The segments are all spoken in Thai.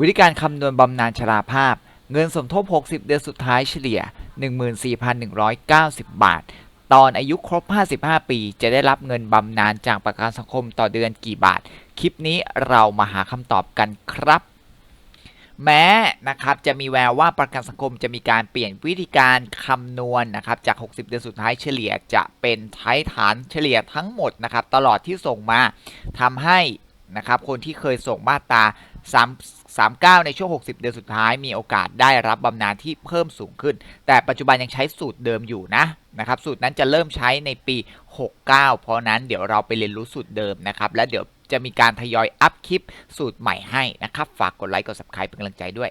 วิธีการคำนวณบำนาญชราภาพ เงินสมทบ 60 เดือนสุดท้ายเฉลี่ย 14,190 บาท ตอนอายุครบ 55 ปี จะได้รับเงินบำนาญจากประกันสังคมต่อเดือนกี่บาท คลิปนี้เรามาหาคำตอบกันครับ แม้นะครับจะมีแววว่าประกันสังคมจะมีการเปลี่ยนวิธีการคำนวณนะครับจาก 60 เดือนสุดท้ายเฉลี่ยจะเป็นใช้ฐานเฉลี่ยทั้งหมดนะครับตลอดที่ส่งมาทำให้นะครับคนที่เคยส่งมาตรา 3 39 ในช่วง 60 เดือนสุดท้ายมีโอกาสได้รับบำนาญที่เพิ่มสูงขึ้น แต่ปัจจุบันยังใช้สูตรเดิมอยู่นะนะครับสูตรนั้นจะเริ่มใช้ในปี 69 เพราะนั้นเดี๋ยวเราไปเรียนรู้สูตรเดิมนะครับ และเดี๋ยวจะมีการทยอยอัพคลิปสูตรใหม่ให้นะครับ ฝากกดไลค์กด subscribe เป็นกำลังใจด้วย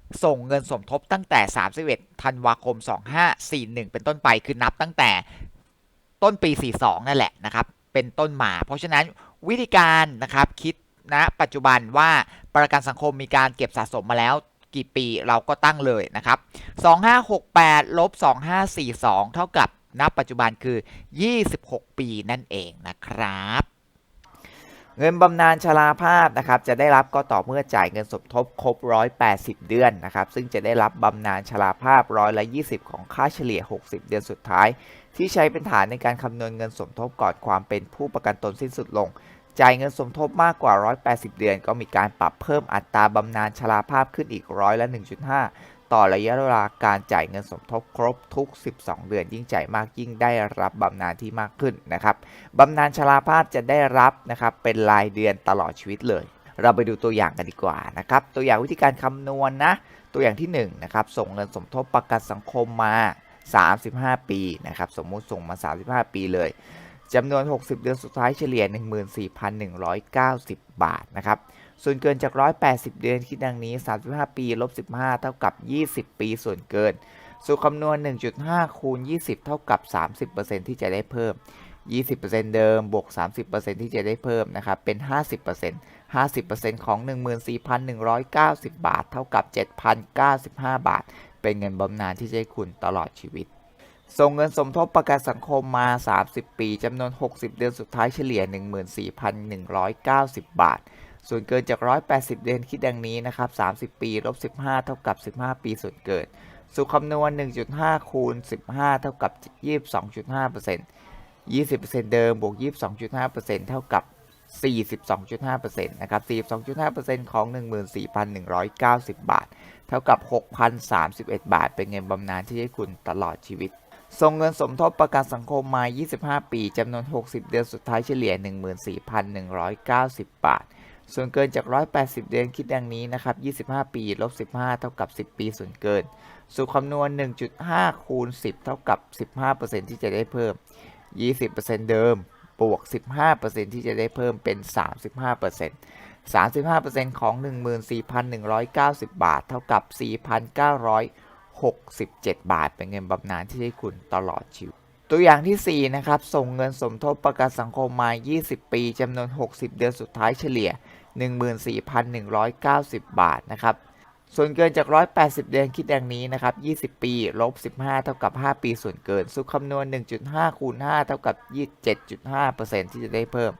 ส่งเงินสมทบตั้งแต่ 31 ธันวาคม 2541 เป็นต้นไปคือนับตั้งแต่ต้นปี 42 นั่นแหละนะครับ เป็นต้นมา เพราะฉะนั้นวิธีการนะครับคิดนะปัจจุบันว่าประกันสังคมมีการเก็บสะสมมาแล้วกี่ปีเราก็ตั้งเลยนะครับ 2568 ลบ 2542 เท่ากับณปัจจุบันคือ 26 ปีนั่นเองนะครับ เงินบำนาญชราภาพนะครับจะได้รับก็ต่อเมื่อจ่ายเงินสมทบครบ 180 เดือนนะครับซึ่งจะได้รับบำนาญชราภาพร้อยละ 20 ของค่าเฉลี่ย 60 เดือนสุดท้าย ที่ใช้เป็นฐานในการคำนวณเงินสมทบก่อนความเป็นผู้ประกันตนสิ้นสุดลง จ่ายเงินสมทบมากกว่า 180 เดือน ก็มีการปรับเพิ่มอัตราบำนาญชราภาพขึ้นอีกร้อยละ 1.5 ต่อระยะเวลาการจ่ายเงินสมทบครบทุก 12 เดือน ยิ่งจ่ายมากยิ่งได้รับบำนาญที่มากขึ้นนะครับบำนาญชราภาพจะได้รับนะครับเป็นรายเดือนตลอดชีวิตเลย เราไปดูตัวอย่างกันดีกว่านะครับตัวอย่างวิธีการคำนวณนนะตัวอย่างที่1นะครับส่งเงินสมทบประกันสังคมมา 35 ปีนะครับสมมุติส่งมา 35 ปีเลยจำนวน 60 เดือนสุดท้ายเฉลี่ย 14,190 บาทนะครับ ส่วนเกินจาก 180 เดือนคิดดังนี้ 35 ปีลบ15 เท่ากับ 20 ปีส่วนเกิน สูตรคำนวณ 1.5 คูณ 20 เท่ากับ 30%ที่จะได้เพิ่ม 20%เดิมบวก 30%ที่จะได้เพิ่มนะครับ เป็น 50% 50%ของ 14,190 บาท เท่ากับ 7,095 บาท เป็นเงินบำนาญที่จะให้คุณตลอดชีวิต ส่งเงินสมทบประกันสังคมมา 30 ปีจำนวน 60 เดือนสุดท้ายเฉลี่ย 14,190 บาท ส่วนเกินจาก 180 เดือนคิดดังนี้นะครับ 30 ปีลบ15 เท่ากับ 15 ปีส่วนเกิน สูตรคำนวณ 1.5 คูณ 15 เท่ากับ 22.5% 20%เดิมบวก 22.5%เท่ากับ 42.5%นะครับ 42.5%ของ 14,190 บาท เท่ากับ 6,031 บาท เป็นเงินบำนาญที่ให้คุณตลอดชีวิต ส่งเงินสมทบประกันสังคมมา 25 ปี จำนวน 60 เดือนสุดท้ายเฉลี่ย 14,190 บาท ส่วนเกินจาก 180 เดือนคิดดังนี้นะครับ 25 ปีลบ15 เท่ากับ 10 ปีส่วนเกิน สูตรคำนวณ 1.5 คูณ 10 เท่ากับ 15%ที่จะได้เพิ่ม 20%เดิม บวก 15%ที่จะได้เพิ่มเป็น 35% 35%ของ 14,190 บาท เท่ากับ 4,967 บาท เป็นเงินบำนาญที่ให้คุณตลอดชีวิตตัวอย่างที่ 4 นะครับ ส่งเงินสมทบประกันสังคมมา 20 ปี จำนวน 60 เดือนสุดท้ายเฉลี่ย 14,190 บาทนะครับ ส่วนเกินจาก 180 เดือนคิดดังนี้นะครับ 20 ปีลบ15 เท่ากับ 5 ปีส่วนเกินสูตรคำนวณ 1.5 คูณ 5 เท่ากับ 27.5%ที่จะได้เพิ่ม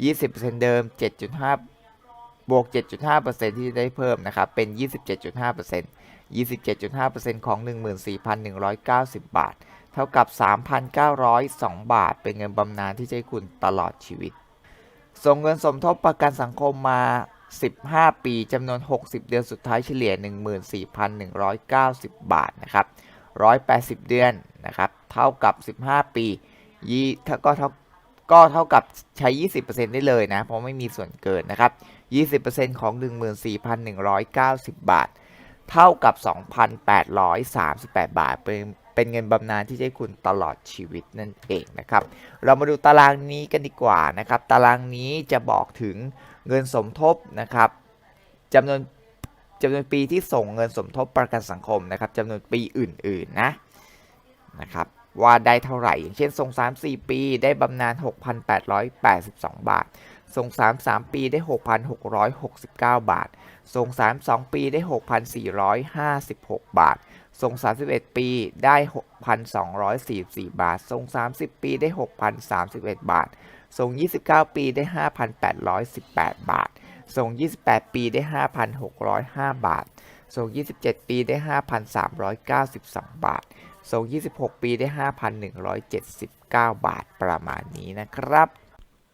20%เดิม 7.5 บวก 7.5%ที่จะได้เพิ่มนะครับ เป็น 27.5% 27.5%ของ 14,190 บาท เท่ากับ 3,902 บาท เป็นเงินบำนาญที่จะให้คุณตลอดชีวิต ส่งเงินสมทบประกันสังคมมา 15 ปีจำนวน 60 เดือนสุดท้ายเฉลี่ย 14,190 บาทนะครับ 180 เดือนนะครับ เท่ากับ 15 ปียี่ถ้าก็เท่าก็เท่ากับใช้ 20%ได้เลยนะ เพราะไม่มีส่วนเกินนะครับ 20%ของ 14,190 บาท เท่ากับ 2,838 บาทเป็น เป็นเงินบำนาญที่จะให้คุณตลอดชีวิตนั่นเองนะครับ เรามาดูตารางนี้กันดีกว่านะครับ ตารางนี้จะบอกถึงเงินสมทบนะครับจำนวนจำนวนปีที่ส่งเงินสมทบประกันสังคมนะครับจำนวนปีอื่น ๆ นะนะครับว่าได้เท่าไหร่ อย่างเช่น ส่ง 3-4 ปีได้บำนาญ 6,882 บาท ส่ง 3-3 ปีได้ 6,669 บาท ส่ง 3-2 ปีได้ 6,456 บาท ส่ง31 ปีได้ 6,244 บาทส่ง30 ปีได้ 6,031 บาทส่ง29 ปีได้ 5,818 บาทส่ง28 ปีได้ 5,605 บาทส่ง27 ปีได้ 5,392 บาทส่ง26 ปีได้ 5,179 บาทประมาณนี้นะครับ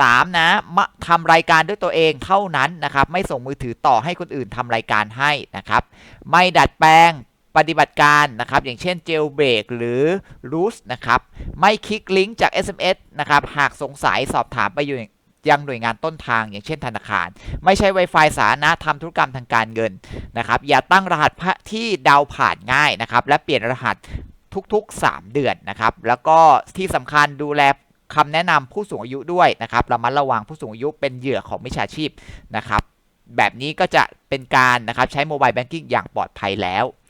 3. นะมาทำรายการด้วยตัวเองเท่านั้นนะครับ ไม่ส่งมือถือต่อให้คนอื่นทำรายการให้นะครับ ไม่ดัดแปลงปฏิบัติการนะครับ อย่างเช่น jailbreak หรือ root นะครับ ไม่คลิกลิงก์จาก SMS นะครับ หากสงสัยสอบถามไปอยู่ยังหน่วยงานต้นทางอย่างเช่นธนาคาร ไม่ใช้ Wi-Fi สาธารณะทำธุรกรรมทางการเงินนะครับ อย่าตั้งรหัสที่เดาผ่านง่ายนะครับ และเปลี่ยนรหัสทุกๆ 3 เดือนนะครับ แล้วก็ที่สำคัญดูแล คำแนะนำผู้สูงอายุด้วยนะครับระมัดระวังผู้สูงอายุเป็นเหยื่อของมิจฉาชีพนะครับแบบนี้ก็จะเป็นการนะครับใช้โมบายแบงกิ้งอย่างปลอดภัยแล้ว